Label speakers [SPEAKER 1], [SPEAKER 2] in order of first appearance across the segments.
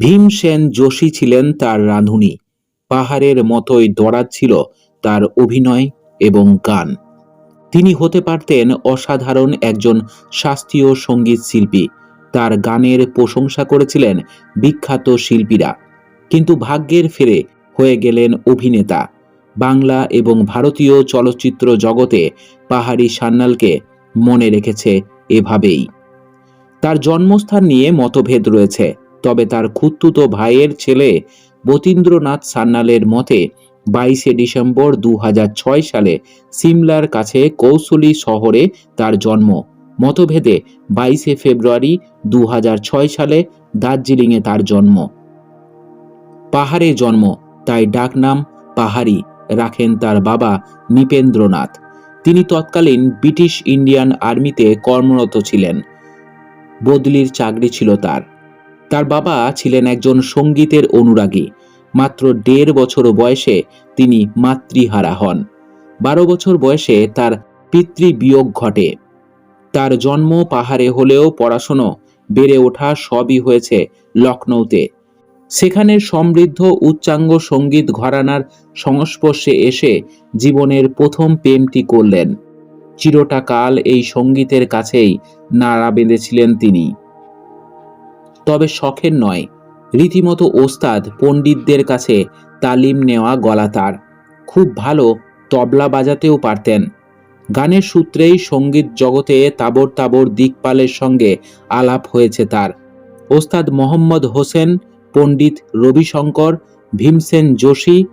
[SPEAKER 1] ভীমসেন যোশী ছিলেন তার রাঁধুনি। পাহাড়ের মতোই দরাজ ছিল তার অভিনয় এবং গান। তিনি হতে পারতেন অসাধারণ একজন শাস্ত্রীয় সংগীত শিল্পী। তার গানের প্রশংসা করেছিলেন বিখ্যাত শিল্পীরা। কিন্তু ভাগ্যের ফেরে হয়ে গেলেন অভিনেতা। বাংলা এবং ভারতীয় চলচ্চিত্র জগতে পাহাড়ি সান্যালকে মনে রেখেছে এভাবেই। তার জন্মস্থান নিয়ে মতভেদ রয়েছে। তবে তার খুত্তুতো ভাইয়ের ছেলে বতীন্দ্রনাথ সান্যালের মতে বাইশে ডিসেম্বর দু হাজার ছয় সালে সিমলার কাছে কৌশলী শহরে তার জন্ম। মতভেদে বাইশে ফেব্রুয়ারি দু হাজার ছয় সালে দার্জিলিংয়ে তার জন্ম। পাহাড়ে জন্ম, তাই ডাকনাম পাহাড়ি রাখেন তার বাবা নৃপেন্দ্রনাথ। তিনি তৎকালীন ব্রিটিশ ইন্ডিয়ান আর্মিতে কর্মরত ছিলেন। বদলির চাকরি ছিল তার। তার বাবা ছিলেন একজন সঙ্গীতের অনুরাগী। মাত্র দেড় বছর বয়সে তিনি মাতৃহারা হন। বারো বছর বয়সে তার পিতৃবিয়োগ ঘটে। তার জন্ম পাহাড়ে হলেও পড়াশুনো বেড়ে ওঠা সবই হয়েছে লখনৌতে। সেখানে সমৃদ্ধ উচ্চাঙ্গ সংগীত ঘরানার সংস্পর্শে এসে জীবনের প্রথম প্রেমটি করলেন। চিরটা কাল এই সঙ্গীতের কাছেই নাড়া বেঁধেছিলেন তিনি। তবে শখের নয়। রীতিমতো ওস্তাদ পণ্ডিতদের কাছে তালিম নেওয়া গলা তার। খুব ভালো তবলা বাজাতেও পারতেন। গানের সূত্রেই সংগীত জগতে তাবর তাবর দিকপালের সঙ্গে আলাপ হয়েছে তার। ওস্তাদ মোহাম্মদ হোসেন, পণ্ডিত রবিশঙ্কর, ভীমসেন যোশী,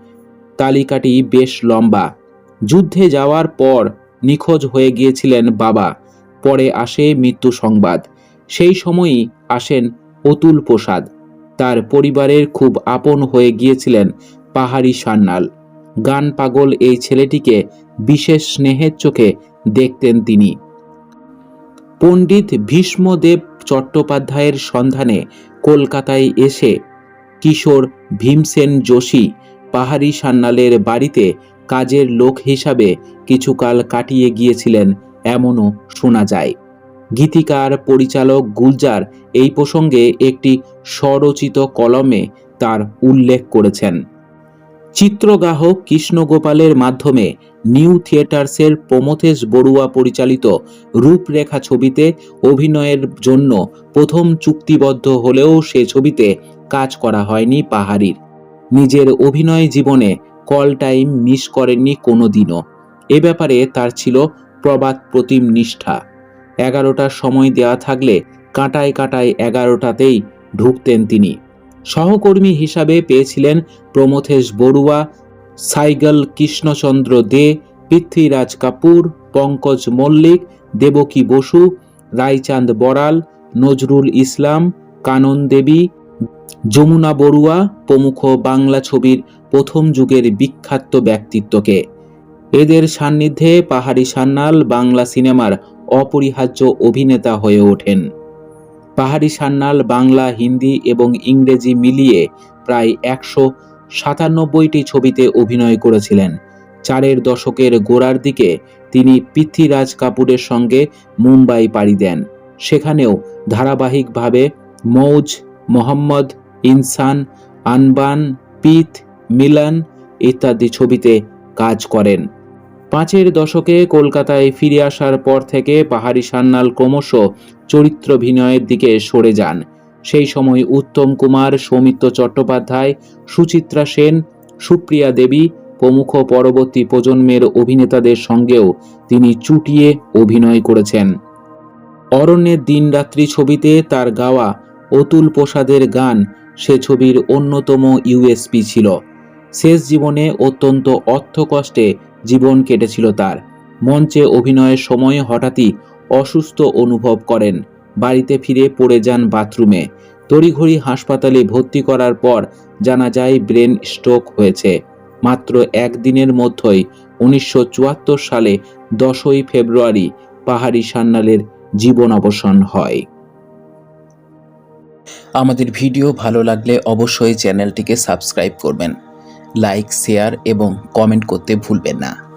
[SPEAKER 1] তালিকাটি বেশ লম্বা। যুদ্ধে যাওয়ার পর নিখোঁজ হয়ে গিয়েছিলেন বাবা। পরে আসে মৃত্যু সংবাদ। সেই সময়ই আসেন অতুল প্রসাদ। তার পরিবারের খুব আপন হয়ে গিয়েছিলেন পাহাড়ি সান্যাল। গান পাগল এই ছেলেটিকে বিশেষ স্নেহের চোখে দেখতেন তিনি। পণ্ডিত ভীষ্মদেব চট্টোপাধ্যায়ের সন্ধানে কলকাতায় এসে কিশোর ভীমসেন যোশী পাহাড়ি সান্যালের বাড়িতে কাজের লোক হিসাবে কিছুকাল কাটিয়ে গিয়েছিলেন, এমনও শোনা যায়। গীতিকার, পরিচালক গুলজার এই প্রসঙ্গে একটি স্বরচিত কলমে তার উল্লেখ করেছেন। চিত্রগ্রাহক কৃষ্ণগোপালের মাধ্যমে নিউ থিয়েটার্সের প্রমথেশ বড়ুয়া পরিচালিত রূপরেখা ছবিতে অভিনয়ের জন্য প্রথম চুক্তিবদ্ধ হলেও সে ছবিতে কাজ করা হয়নি পাহাড়ির। নিজের অভিনয় জীবনে কল টাইম মিস করেননি কোনো দিনও এ ব্যাপারে তার ছিল প্রবাদ প্রতিম নিষ্ঠা। এগারোটার সময় দেওয়া থাকলে কাঁটায় কাঁটায় এগারোটাতেই ঢুকতেন তিনি। সহকর্মী হিসাবে পেয়েছিলেন প্রমথেশ বড়ুয়া, সাইগল কৃষ্ণচন্দ্র দে, পৃথ্বীরাজ কাপুর, পঙ্কজ মল্লিক, দেবকী বসু, রায়চাঁদ বড়াল, নজরুল ইসলাম, কানন দেবী, যমুনা বড়ুয়া প্রমুখ বাংলা ছবির প্রথম যুগের বিখ্যাত ব্যক্তিত্বকে। এদের সান্নিধ্যে পাহাড়ি সান্যাল বাংলা সিনেমার অপরিহার্য অভিনেতা হয়ে ওঠেন। পাহাড়ি সান্যাল বাংলা, হিন্দি এবং ইংরেজি মিলিয়ে প্রায় একশো সাতানব্বইটি ছবিতে অভিনয় করেছিলেন। চারের দশকের গোড়ার দিকে তিনি পৃথ্বীরাজ কাপুরের সঙ্গে মুম্বাই পাড়ি দেন। সেখানেও ধারাবাহিকভাবে মৌজ, মোহাম্মদ, ইনসান, আনবান, পিথ, মিলন ইত্যাদি ছবিতে কাজ করেন। পাঁচের দশকে কলকাতায় ফিরে আসার পর থেকে পাহাড়ি সান্যাল ক্রমশ চরিত্রভিনয়ের দিকে সরে যান। সেই সময় উত্তম কুমার, সৌমিত্র চট্টোপাধ্যায়, সুচিত্রা সেন, সুপ্রিয়া দেবী প্রমুখ পরবর্তী প্রজন্মের অভিনেতাদের সঙ্গেও তিনি চুটিয়ে অভিনয় করেছেন। অরণ্যের দিনরাত্রি ছবিতে তার গাওয়া অতুল প্রসাদের গান সে ছবির অন্যতম ইউএসপি ছিল। শেষ জীবনে অত্যন্ত অর্থকষ্টে জীবন কেটেছিল তার। মঞ্চে অভিনয়ের সময় হঠাৎই অসুস্থ অনুভব করেন। বাড়িতে ফিরে পড়ে যান বাথরুমে। তড়িঘড়ি হাসপাতালে ভর্তি করার পর জানা যায়, ব্রেন স্ট্রোক হয়েছে। মাত্র একদিনের মধ্যেই উনিশশো চুয়াত্তর সালে দশই ফেব্রুয়ারি পাহাড়ি সান্যালের জীবন অবসান হয়। আমাদের ভিডিও ভালো লাগলে অবশ্যই চ্যানেলটিকে সাবস্ক্রাইব করবেন। লাইক শেয়ার এবং কমেন্ট করতে ভুলবেন না।